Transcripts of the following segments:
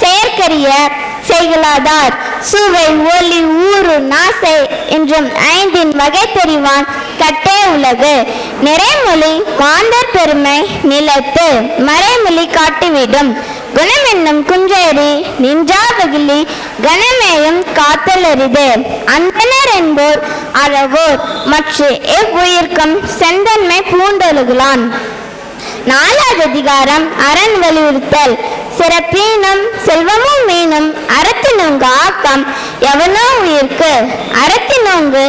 செயற்கரிய செய்களாதார். சுவை ஒளி ஊறு நாசை என்றும் ஐந்தின் வகை தெரிவான் கட்டே உலகு. நிறைமொழி மாந்தர் பெருமை நிலத்து மறைமொழி காட்டிவிடும். குணம் என்னும் குஞ்சேரி நின்றாவகிலி கணமேயும் காத்தலரிது அந்தனர் என்போர் அறவோர் மற்ற எவ்வுயிர்க்கும் செந்தன்மை பூண்டொழுகலான் நாலாவது அதிகாரம் அரண் வலியுறுத்தல். சிறப்பீனும் செல்வமும் மீனும் அறத்தினோங்கு ஆக்கம் எவனோ உயிர்க்கு அறத்தினுங்கு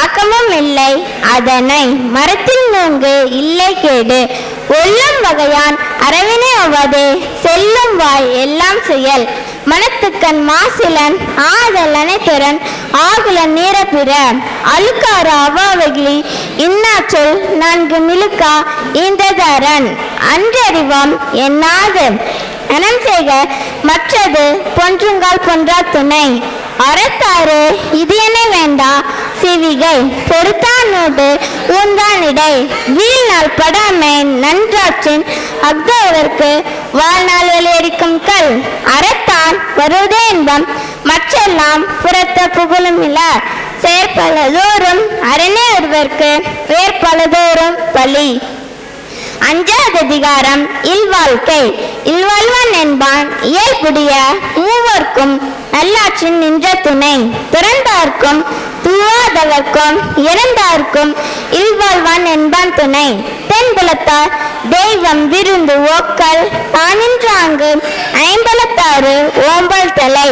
ஆக்கமும் இல்லை. அதனை மரத்தில் நோங்கு இல்லை கேடு. ஒல்லும் வகையான் அறவினை அவ்வாதே செல்லும் வாய் எல்லாம் செயல். மனத்துக்கண் மாசிலன் ஆதலனை திறன். ஆகுலன் நீரப்பிற அழுக்காறு அவாவகிலி இன்னாச்சொல் நான்கு மிழுக்கா இந்ததரன் அன்றறிவாம் என்னாது? அனம் செய்க மற்றது பொன்றுங்கால் பொன்றா துணை. அறத்தாறு இது என வேண்டா? சிவிகை பொறுத்தானோடு ஊந்தானிடை வீழ்நாள் படாமை நன்றாற்றின் அக்தவர்க்கு வாழ்நாள் வெளியடிக்கும் கல். அறத்தான் வருவதே இன்பம் மற்றெல்லாம் புறத்த புகழும் இல செயற்பலதோறும் அரணே ஒருவர்க்கு வேற்பலதோறும் பலி. அஞ்சாவது அதிகாரம் இல்வாழ்க்கை. இல்வாழ்வன் என்பான் இயல்புடைய மூவர்க்கும் நல்லாற்றின் நின்ற துணை. பிறந்தார்க்கும் தூவாதவர்க்கும் இறந்தார்க்கும் இல்வாழ்வான் என்பான் துணை. தென்புலத்தார் தெய்வம் விருந்து ஓக்கல் தானின்றாங்கு ஐம்பலத்தாறு ஓம்பல் தலை.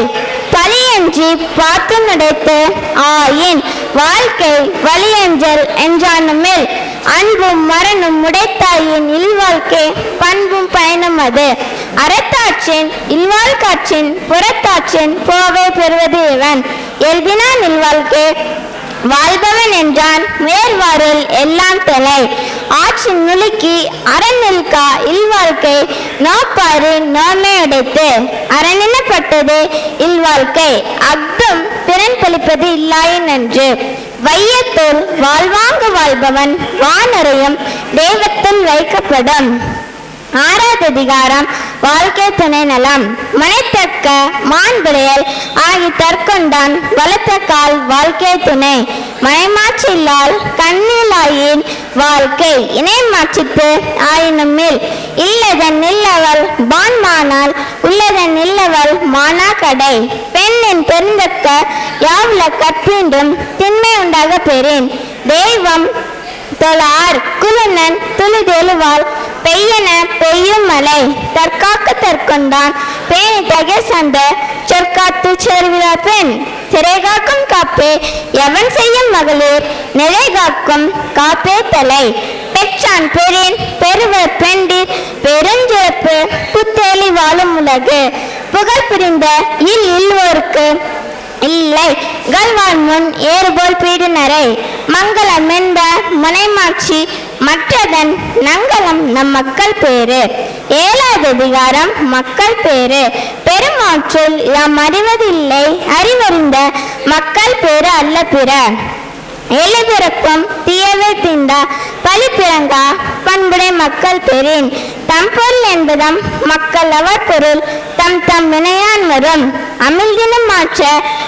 பழியஞ்சி பார்த்து நடத்து ஆயின் வாழ்க்கை வழியஞ்சல் என்றானுமேல் அன்பும் மரணும் உடைத்தாயின் இல்வாழ்க்கை பண்பும் பயனும் அது. அறத்தாற்றின் இல்வாழ்காற்றின் புறத்தாற்றின் போவை பெறுவது இவன். எழுதினான் இல்வாழ்க்கை வாழ்பவன் என்றான் மேல்வாரில் எல்லாம் தலை ஆற்றின் நுலுக்கி அறநில்கா இல்வாழ்க்கை நோப்பாறு நோமே உடைத்து அறநிலப்பட்டது இல்வாழ்க்கை. அக்தும் திறன் பழிப்பது இல்லாயின் என்று வையத்தோல் வாழ்வாங்கு வாழ்பவன் வானறையும் தெய்வத்தில் வைக்கப்படும். ஆறாவது அதிகாரம் வாழ்க்கை துணை நலம் மனைத்தக்க மாண்புடையல் ஆகி தற்கொண்டான் வளர்த்த கால் வாழ்க்கை துணை. மனைமாற்றில்லால் கண்ணிலாயின் வாழ்க்கை இணைமாற்றித்து ஆயினும் மேல் இல்லதன் பான் மானால் உள்ளத நில்லவள் மானா கடை பெண்ணின் பெருந்தக்க யாவுல கற்றீண்டும் திண்மை உண்டாக பெறேன். தெய்வம் தொழார் குலுனன் துளிதெழுவாள். பெய்யன பெய்யும் மலை தற்காக்க தற்கொண்டான். பேணி தகை சந்த சொற்காத்து சேர்விழா பெண். சிறை காக்கும் காப்பே எவன் செய்யும் மகளிர்? நிலைகாக்கும் காப்பே தலை. பெற்றான் பெறின் பெருவர் பெண். பிறகு புகழ் புரிந்த இல் இல்லோருக்கு இல்லை கல்வான் முன் ஏறுபோல் பீடுனரை மங்களம் என்ப முனைமாட்சி மற்றதன் நங்கலம் நம் மக்கள் பேரு ஏழாவது அதிகாரம் மக்கள் பேரு பெருமாற்றுள் யாம் அறிவதில்லை அறிவறிந்த மக்கள் பேரு அல்ல பிற. எழுபிறக்கும் தீயவே திண்டா பழி பிறங்கா மக்கள் பெறேன். தம்பொருள் என்பதம் மக்கள் அவர் பொருள். தம் தம் வினையான் வரும். அமிழ்தினம் மாற்ற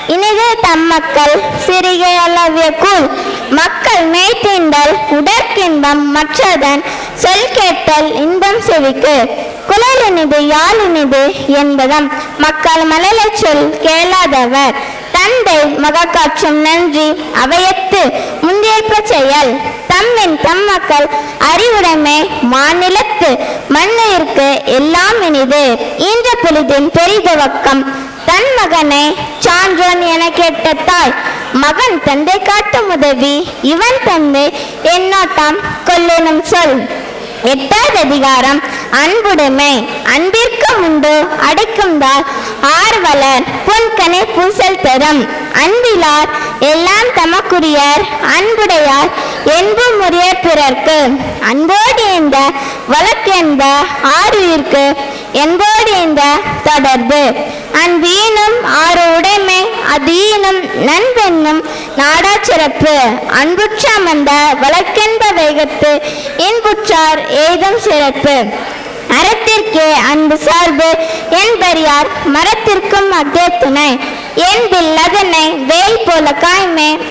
இனிது தம் மக்கள் சிறிகை அளவிய கூழ். மக்கள் மேய்த்தீண்டல் உடற்கின்பம் மற்றதன் சொல் கேட்டல் இன்பம் செவிக்கு. குழலினிது யாழினிது என்பதம் மக்கள் மழலைச் சொல் கேளாதவர். தந்தை மகக்காற்றும் நன்றி அவையத்து முந்தேற்ப செயல். தம்மின் தம்மக்கள் அறிவுடைமை மாநிலத்து மண்ணுயிர்க்கு எல்லாம் இனிது. ஈன்ற பொழுதின் பெரிதவக்கம் தன் மகனை சான்றோன் என கேட்ட தாய் மகன் தந்தை காட்டும் உதவி இவன் தந்தை என்னோட்டம் கொல்லெனும் சொல். எட்டாவது அதிகாரம் அன்புடைமை அன்பிற்கு உண்டு அடைக்கும் தால் ஆர்வலர் பொன்கனை பூசல் தரும். அன்பிலார் எல்லாம் தமக்குரியர் அன்புடையார் என்பும் உரிய பிறர்க்கு? அன்போடு இந்த வழக்கென்ப ஆறுயிர்க்கு என்போடு இந்த தொடர்பு. அன்பீனும் ஆறு உடைமை அதீனும் நண்பென்னும் நாடா சிறப்பு அன்புற்ற அமர்ந்த வழக்கென்ப வேகத்து இன்புற்றார் ஏதும் சிறப்பு. அறத்திற்கே அன்பு சார்பு என்பறியார் மரத்திற்கும் அக்கே துணை. என்பில் அதனை வேல் போல காய்மே.